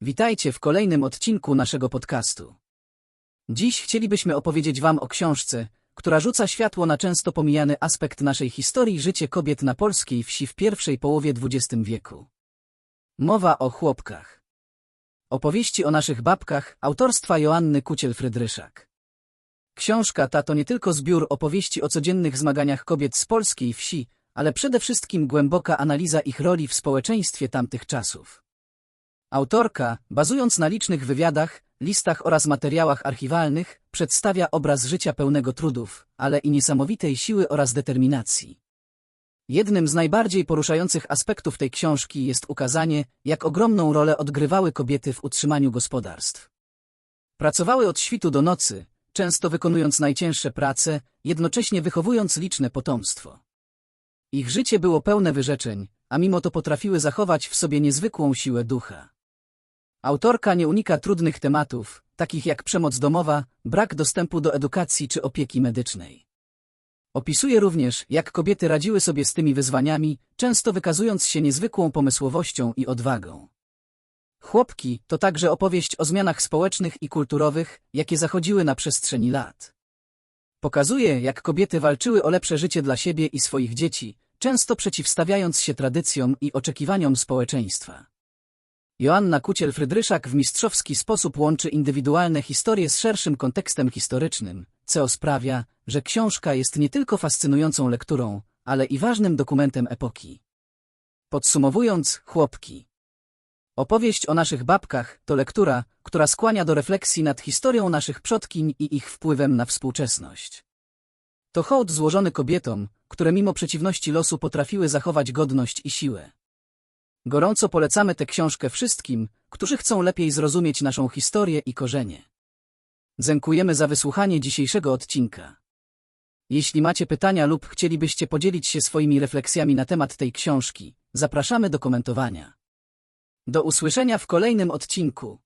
Witajcie w kolejnym odcinku naszego podcastu. Dziś chcielibyśmy opowiedzieć Wam o książce, która rzuca światło na często pomijany aspekt naszej historii życie kobiet na polskiej wsi w pierwszej połowie XX wieku. Mowa o chłopkach. Opowieści o naszych babkach autorstwa Joanny Kuciel-Frydryszak. Książka ta to nie tylko zbiór opowieści o codziennych zmaganiach kobiet z polskiej wsi, ale przede wszystkim głęboka analiza ich roli w społeczeństwie tamtych czasów. Autorka, bazując na licznych wywiadach, listach oraz materiałach archiwalnych, przedstawia obraz życia pełnego trudów, ale i niesamowitej siły oraz determinacji. Jednym z najbardziej poruszających aspektów tej książki jest ukazanie, jak ogromną rolę odgrywały kobiety w utrzymaniu gospodarstw. Pracowały od świtu do nocy, często wykonując najcięższe prace, jednocześnie wychowując liczne potomstwo. Ich życie było pełne wyrzeczeń, a mimo to potrafiły zachować w sobie niezwykłą siłę ducha. Autorka nie unika trudnych tematów, takich jak przemoc domowa, brak dostępu do edukacji czy opieki medycznej. Opisuje również, jak kobiety radziły sobie z tymi wyzwaniami, często wykazując się niezwykłą pomysłowością i odwagą. Chłopki to także opowieść o zmianach społecznych i kulturowych, jakie zachodziły na przestrzeni lat. Pokazuje, jak kobiety walczyły o lepsze życie dla siebie i swoich dzieci, często przeciwstawiając się tradycjom i oczekiwaniom społeczeństwa. Joanna Kuciel-Frydryszak w mistrzowski sposób łączy indywidualne historie z szerszym kontekstem historycznym, co sprawia, że książka jest nie tylko fascynującą lekturą, ale i ważnym dokumentem epoki. Podsumowując, chłopki. Opowieść o naszych babkach to lektura, która skłania do refleksji nad historią naszych przodkiń i ich wpływem na współczesność. To hołd złożony kobietom, które mimo przeciwności losu potrafiły zachować godność i siłę. Gorąco polecamy tę książkę wszystkim, którzy chcą lepiej zrozumieć naszą historię i korzenie. Dziękujemy za wysłuchanie dzisiejszego odcinka. Jeśli macie pytania lub chcielibyście podzielić się swoimi refleksjami na temat tej książki, zapraszamy do komentowania. Do usłyszenia w kolejnym odcinku.